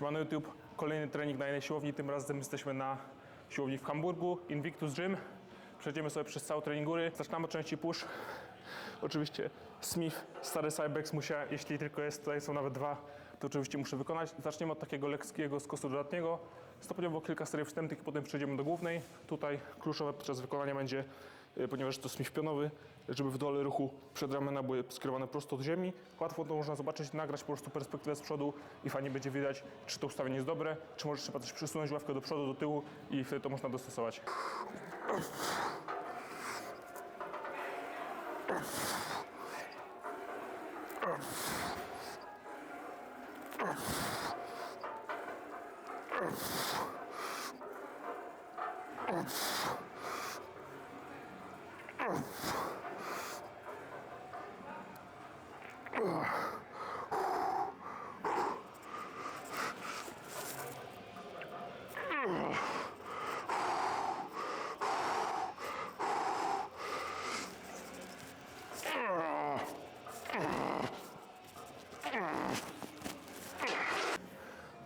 Siemano YouTube, kolejny trening na jednej siłowni, tym razem jesteśmy na siłowni w Hamburgu, Invictus Gym. Przejdziemy sobie przez cały trening góry. Zaczynamy od części push. Oczywiście Smith, stary Cybex musia, jeśli tylko jest, tutaj są nawet dwa, to oczywiście muszę wykonać. Zaczniemy od takiego lekkiego skosu dodatniego. Stopniowo kilka serii wstępnych, potem przejdziemy do głównej. Tutaj kluczowe podczas wykonania będzie, ponieważ to Smith pionowy, żeby w dole ruchu przedramiona były skierowane prosto od ziemi. Łatwo to można zobaczyć, nagrać po prostu perspektywę z przodu i fajnie będzie widać, czy to ustawienie jest dobre, czy może trzeba też przesunąć ławkę do przodu, do tyłu i wtedy to można dostosować.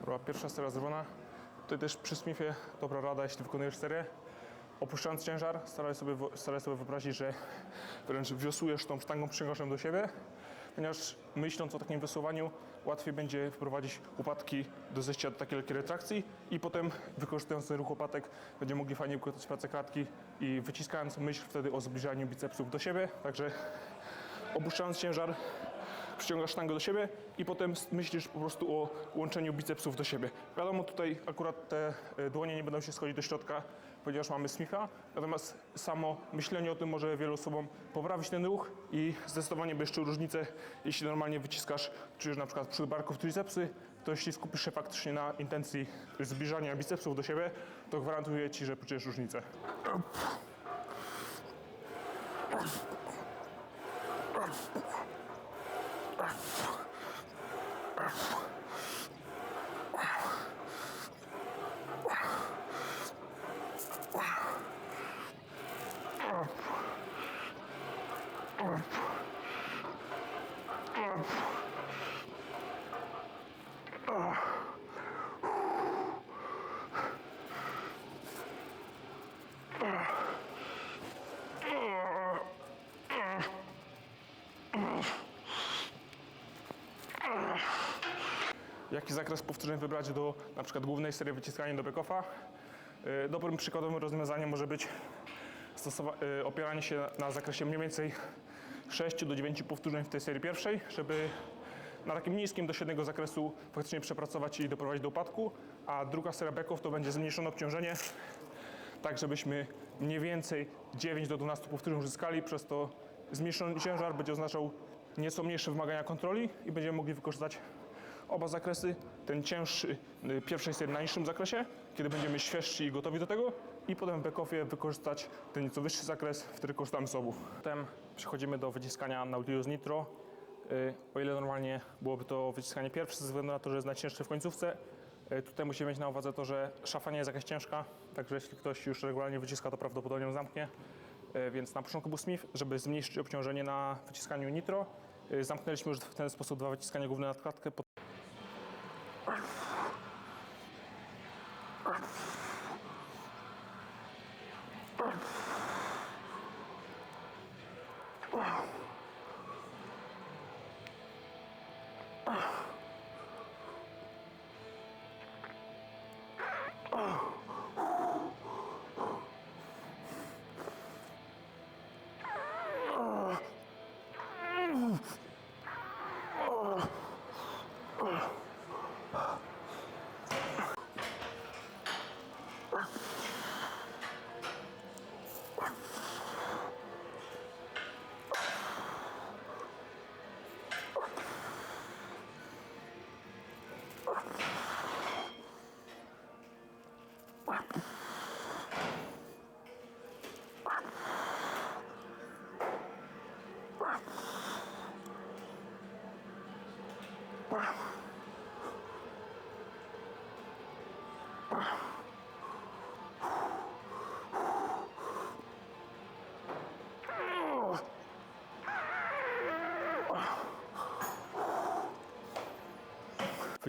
Dobra, pierwsza seria zrobiona. Tutaj też przy Smithie dobra rada, jeśli wykonujesz serię. Opuszczając ciężar, staraj sobie, staraj sobie wyobrazić, że wręcz wiosłujesz tą sztangą przyciągaczem do siebie, ponieważ myśląc o takim wiosłowaniu, łatwiej będzie wprowadzić upadki do zejścia do takiej lekkiej retrakcji i potem wykorzystując ten ruch łopatek będziemy mogli fajnie wykorzystać pracę klatki i wyciskając myśl wtedy o zbliżaniu bicepsów do siebie, także opuszczając ciężar, przyciągasz sztangę do siebie i potem myślisz po prostu o łączeniu bicepsów do siebie. Wiadomo, tutaj akurat te e, dłonie nie będą się schodzić do środka, ponieważ mamy Smitha, natomiast samo myślenie o tym może wielu osobom poprawić ten ruch i zdecydowanie będziesz czuł różnicę, jeśli normalnie wyciskasz, czujesz na przykład przód barków tricepsy, to jeśli skupisz się faktycznie na intencji zbliżania bicepsów do siebie, to gwarantuję Ci, że poczujesz różnicę. Jaki zakres powtórzeń wybrać do na przykład głównej serii wyciskania do back-offa. Y, Dobrym przykładowym rozwiązaniem może być y, opieranie się na zakresie mniej więcej 6 do 9 powtórzeń w tej serii pierwszej, żeby na takim niskim do średniego zakresu faktycznie przepracować i doprowadzić do upadku, a druga seria backoff to będzie zmniejszone obciążenie, tak żebyśmy mniej więcej 9 do 12 powtórzeń uzyskali, przez to zmniejszony ciężar będzie oznaczał nieco mniejsze wymagania kontroli i będziemy mogli wykorzystać oba zakresy, ten cięższy y, pierwszej serii na niższym zakresie, kiedy będziemy świeżsi i gotowi do tego i potem w backoffie wykorzystać ten nieco wyższy zakres, wtedy korzystamy z obu. Potem przechodzimy do wyciskania Nautilus Nitro. Y, O ile normalnie byłoby to wyciskanie pierwsze ze względu na to, że jest najcięższe w końcówce, y, tutaj musimy mieć na uwadze to, że szafa nie jest jakaś ciężka, także jeśli ktoś już regularnie wyciska, to prawdopodobnie ją zamknie. Więc na początku był Smith, żeby zmniejszyć obciążenie na wyciskaniu Nitro. Zamknęliśmy już w ten sposób dwa wyciskania główne na klatkę.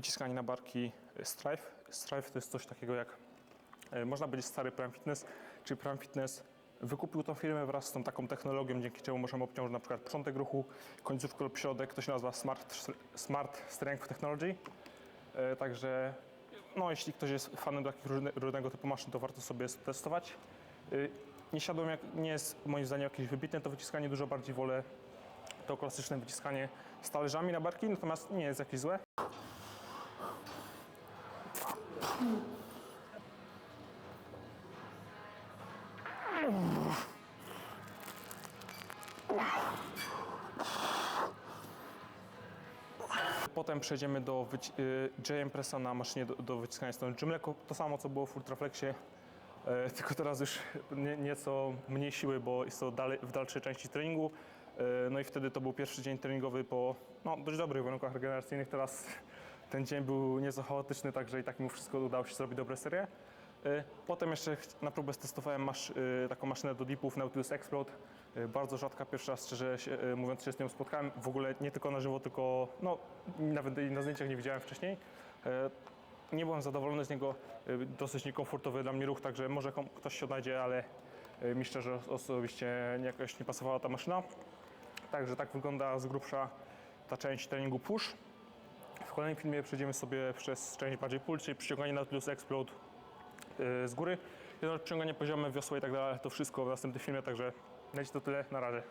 Wyciskanie na barki Strive. Strive to jest coś takiego jak, e, można powiedzieć, stary Prime Fitness, czy Prime Fitness wykupił tą firmę wraz z tą taką technologią, dzięki czemu możemy obciążyć na przykład początek ruchu, końcówkę lub środek. To się nazywa Smart, Smart Strength Technology. E, Także no, jeśli ktoś jest fanem takich różne, różnego typu maszyn, to warto sobie testować. Nie siadłem, jak, nie jest moim zdaniem jakieś wybitne to wyciskanie, dużo bardziej wolę to klasyczne wyciskanie z talerzami na barki, natomiast nie jest jakieś złe. Potem przejdziemy do y, JM Pressa na maszynie do, do wyciskania strony Gymleku. To samo, co było w Ultraflexie, e, tylko teraz już nie, nieco mniej siły, bo jest to dalej, w dalszej części treningu. E, no i wtedy to był pierwszy dzień treningowy po no, dość dobrych warunkach regeneracyjnych. Teraz ten dzień był nieco chaotyczny, także i tak mimo wszystko udało się zrobić dobre serie. E, Potem jeszcze na próbę stestowałem masz, e, taką maszynę do dipów Nautilus Explode. E, Bardzo rzadka, pierwszy raz szczerze mówiąc się z nią spotkałem. W ogóle nie tylko na żywo, tylko no, nawet na zdjęciach nie widziałem wcześniej. Nie byłem zadowolony z niego, dosyć niekomfortowy dla mnie ruch, także może ktoś się odnajdzie, ale mi szczerze osobiście jakoś nie pasowała ta maszyna. Także tak wygląda z grubsza ta część treningu push. W kolejnym filmie przejdziemy sobie przez część bardziej pull, czyli przyciąganie Nautilus Explode y, z góry. Odciąganie poziome, wiosło i tak dalej, to wszystko w następnym filmie, także leci to tyle, na razie.